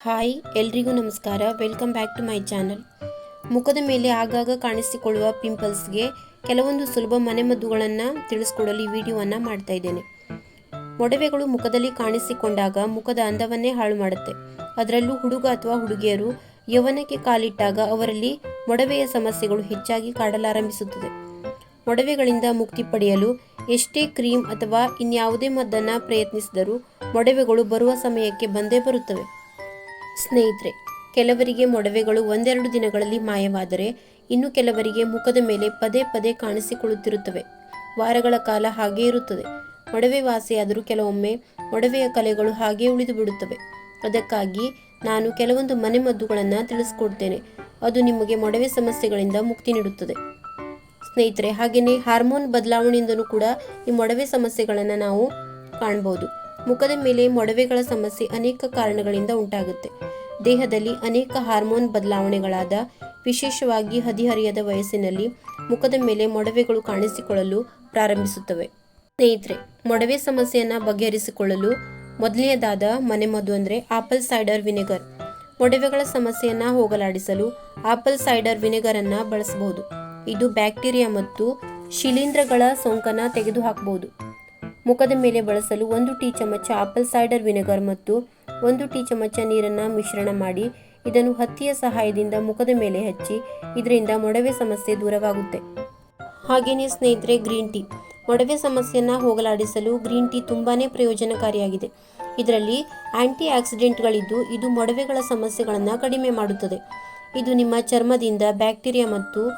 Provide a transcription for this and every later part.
Hi, ಎಲ್ರಿಗೂ ನಮಸ್ಕಾರ. Welcome back to my channel ಮುಖದ ಮೇಲೆ ಆಗಾಗ ಕಾಣಿಸಿಕೊಳ್ಳುವ ಪಿಂಪಲ್ಸ್ಗೆ ಕೆಲವೊಂದು ಸುಲಭ ಮನೆಮದ್ದುಗಳನ್ನು ತಿಳಿಸ್ಕೊಡಲು ಈ ವಿಡಿಯೋವನ್ನು ಮಾಡ್ತಾ ಇದ್ದೇನೆ. ಮೊಡವೆಗಳು ಮುಖದಲ್ಲಿ ಕಾಣಿಸಿಕೊಂಡಾಗ ಮುಖದ ಅಂದವನ್ನೇ ಹಾಳು ಮಾಡುತ್ತೆ. ಅದರಲ್ಲೂ ಹುಡುಗ ಅಥವಾ ಹುಡುಗಿಯರು ಯೌವನಕ್ಕೆ ಕಾಲಿಟ್ಟಾಗ ಅವರಲ್ಲಿ ಮೊಡವೆಯ ಸಮಸ್ಯೆಗಳು ಹೆಚ್ಚಾಗಿ ಕಾಡಲಾರಂಭಿಸುತ್ತದೆ. ಮೊಡವೆಗಳಿಂದ ಮುಕ್ತಿ ಪಡೆಯಲು ಎಷ್ಟೇ ಕ್ರೀಮ್ ಅಥವಾ ಇನ್ಯಾವುದೇ ಮದ್ದನ್ನು ಪ್ರಯತ್ನಿಸಿದರೂ ಮೊಡವೆಗಳು ಬರುವ ಸಮಯಕ್ಕೆ ಬಂದೇ ಬರುತ್ತವೆ. ಸ್ನೇಹಿತರೆ, ಕೆಲವರಿಗೆ ಮೊಡವೆಗಳು ಒಂದೆರಡು ದಿನಗಳಲ್ಲಿ ಮಾಯವಾದರೆ, ಇನ್ನು ಕೆಲವರಿಗೆ ಮುಖದ ಮೇಲೆ ಪದೇ ಪದೇ ಕಾಣಿಸಿಕೊಳ್ಳುತ್ತಿರುತ್ತವೆ. ವಾರಗಳ ಕಾಲ ಹಾಗೇ ಇರುತ್ತದೆ. ಮೊಡವೆ ವಾಸಿಯಾದರೂ ಕೆಲವೊಮ್ಮೆ ಮೊಡವೆಯ ಕಲೆಗಳು ಹಾಗೇ ಉಳಿದು ಬಿಡುತ್ತವೆ ಅದಕ್ಕಾಗಿ ನಾನು ಕೆಲವೊಂದು ಮನೆಮದ್ದುಗಳನ್ನು ತಿಳಿಸ್ಕೊಡ್ತೇನೆ. ಅದು ನಿಮಗೆ ಮೊಡವೆ ಸಮಸ್ಯೆಗಳಿಂದ ಮುಕ್ತಿ ನೀಡುತ್ತದೆ. ಸ್ನೇಹಿತರೆ, ಹಾಗೆಯೇ ಹಾರ್ಮೋನ್ ಬದಲಾವಣೆಯಿಂದಲೂ ಕೂಡ ಈ ಮೊಡವೆ ಸಮಸ್ಯೆಗಳನ್ನು ನಾವು ಕಾಣ್ಬೋದು. ಮುಖದ ಮೇಲೆ ಮೊಡವೆಗಳ ಸಮಸ್ಯೆ ಅನೇಕ ಕಾರಣಗಳಿಂದ ಉಂಟಾಗುತ್ತೆ. ದೇಹದಲ್ಲಿ ಅನೇಕ ಹಾರ್ಮೋನ್ ಬದಲಾವಣೆಗಳಾದ, ವಿಶೇಷವಾಗಿ ಹದಿಹರಿಯದ ವಯಸ್ಸಿನಲ್ಲಿ ಮುಖದ ಮೇಲೆ ಮೊಡವೆಗಳು ಕಾಣಿಸಿಕೊಳ್ಳಲು ಪ್ರಾರಂಭಿಸುತ್ತವೆ. ಸ್ನೇಹಿತರೆ, ಮೊಡವೆ ಸಮಸ್ಯೆಯನ್ನು ಬಗೆಹರಿಸಿಕೊಳ್ಳಲು ಮೊದಲನೆಯದಾದ ಮನೆಮದ್ದು ಅಂದರೆ ಆಪಲ್ ಸೈಡರ್ ವಿನೆಗರ್. ಮೊಡವೆಗಳ ಸಮಸ್ಯೆಯನ್ನು ಹೋಗಲಾಡಿಸಲು ಆಪಲ್ ಸೈಡರ್ ವಿನೆಗರನ್ನು ಬಳಸಬಹುದು. ಇದು ಬ್ಯಾಕ್ಟೀರಿಯಾ ಮತ್ತು ಶಿಲೀಂಧ್ರಗಳ ಸೋಂಕನ್ನು ತೆಗೆದುಹಾಕಬಹುದು. ಮುಖದ ಮೇಲೆ ಬಳಸಲು ಒಂದು ಟೀ ಚಮಚ ಆಪಲ್ ಸೈಡರ್ ವಿನೆಗರ್ ಮತ್ತು ಒಂದು ಟೀ ಚಮಚ ನೀರನ್ನು ಮಿಶ್ರಣ ಮಾಡಿ ಇದನ್ನು ಹತ್ತಿಯ ಸಹಾಯದಿಂದ ಮುಖದ ಮೇಲೆ ಹಚ್ಚಿ ಇದರಿಂದ ಮೊಡವೆ ಸಮಸ್ಯೆ ದೂರವಾಗುತ್ತೆ. ಹಾಗೆಯೇ ಸ್ನೇಹಿತರೆ, ಗ್ರೀನ್ ಟೀ. ಮೊಡವೆ ಸಮಸ್ಯೆಯನ್ನು ಹೋಗಲಾಡಿಸಲು ಗ್ರೀನ್ ಟೀ ತುಂಬಾ ಪ್ರಯೋಜನಕಾರಿಯಾಗಿದೆ. ಇದರಲ್ಲಿ ಆಂಟಿ ಆಕ್ಸಿಡೆಂಟ್ಗಳಿದ್ದು ಇದು ಮೊಡವೆಗಳ ಸಮಸ್ಯೆಗಳನ್ನು ಕಡಿಮೆ ಮಾಡುತ್ತದೆ. ಇದು ನಿಮ್ಮ ಚರ್ಮದಿಂದ ಬ್ಯಾಕ್ಟೀರಿಯಾ ಮತ್ತು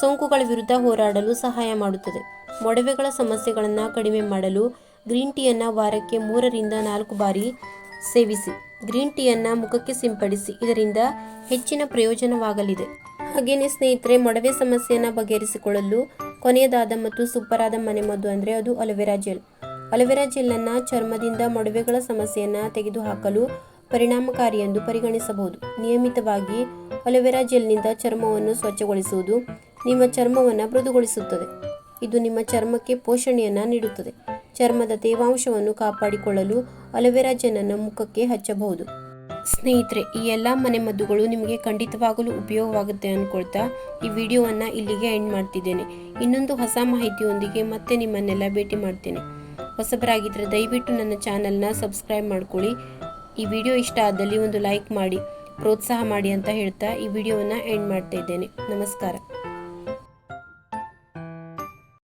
ಸೋಂಕುಗಳ ವಿರುದ್ಧ ಹೋರಾಡಲು ಸಹಾಯ ಮಾಡುತ್ತದೆ. ಮೊಡವೆಗಳ ಸಮಸ್ಯೆಗಳನ್ನು ಕಡಿಮೆ ಮಾಡಲು ಗ್ರೀನ್ ಟೀಯನ್ನು ವಾರಕ್ಕೆ ಮೂರರಿಂದ ನಾಲ್ಕು ಬಾರಿ ಸೇವಿಸಿ. ಗ್ರೀನ್ ಟೀಯನ್ನು ಮುಖಕ್ಕೆ ಸಿಂಪಡಿಸಿ. ಇದರಿಂದ ಹೆಚ್ಚಿನ ಪ್ರಯೋಜನವಾಗಲಿದೆ. ಹಾಗೆಯೇ ಸ್ನೇಹಿತರೆ, ಮೊಡವೆ ಸಮಸ್ಯೆಯನ್ನು ಬಗೆಹರಿಸಿಕೊಳ್ಳಲು ಕೊನೆಯದಾದ ಮತ್ತು ಸೂಪರಾದ ಮನೆಮದ್ದು ಅಂದರೆ ಅದು ಅಲೋವೆರಾ ಜೆಲ್. ಅಲೋವೆರಾ ಜೆಲ್ಲನ್ನು ಚರ್ಮದಿಂದ ಮೊಡವೆಗಳ ಸಮಸ್ಯೆಯನ್ನು ತೆಗೆದುಹಾಕಲು ಪರಿಣಾಮಕಾರಿ ಎಂದು ಪರಿಗಣಿಸಬಹುದು. ನಿಯಮಿತವಾಗಿ ಅಲೋವೆರಾ ಜೆಲ್ನಿಂದ ಚರ್ಮವನ್ನು ಸ್ವಚ್ಛಗೊಳಿಸುವುದು ನಿಮ್ಮ ಚರ್ಮವನ್ನು ಮೃದುಗೊಳಿಸುತ್ತದೆ. ಇದು ನಿಮ್ಮ ಚರ್ಮಕ್ಕೆ ಪೋಷಣೆಯನ್ನು ನೀಡುತ್ತದೆ. ಚರ್ಮದ ತೇವಾಂಶವನ್ನು ಕಾಪಾಡಿಕೊಳ್ಳಲು ಅಲೋವೆರಾ ಜನನ ಮುಖಕ್ಕೆ ಹಚ್ಚಬಹುದು. ಸ್ನೇಹಿತರೆ, ಈ ಎಲ್ಲ ಮನೆಮದ್ದುಗಳು ನಿಮಗೆ ಖಂಡಿತವಾಗಲೂ ಉಪಯೋಗವಾಗುತ್ತೆ ಅನ್ಕೊಳ್ತಾ ಈ ವಿಡಿಯೋವನ್ನು ಇಲ್ಲಿಗೆ ಎಂಡ್ ಮಾಡ್ತಿದ್ದೇನೆ. ಇನ್ನೊಂದು ಹೊಸ ಮಾಹಿತಿಯೊಂದಿಗೆ ಮತ್ತೆ ನಿಮ್ಮನ್ನೆಲ್ಲ ಭೇಟಿ ಮಾಡ್ತೇನೆ. ಹೊಸಬರಾಗಿದ್ದರೆ ದಯವಿಟ್ಟು ನನ್ನ ಚಾನಲ್ನ ಸಬ್ಸ್ಕ್ರೈಬ್ ಮಾಡ್ಕೊಳ್ಳಿ. ಈ ವಿಡಿಯೋ ಇಷ್ಟ ಆದಲ್ಲಿ ಒಂದು ಲೈಕ್ ಮಾಡಿ, ಪ್ರೋತ್ಸಾಹ ಮಾಡಿ ಅಂತ ಹೇಳ್ತಾ ಈ ವಿಡಿಯೋವನ್ನು ಎಂಡ್ ಮಾಡ್ತಾ ಇದ್ದೇನೆ. ನಮಸ್ಕಾರ.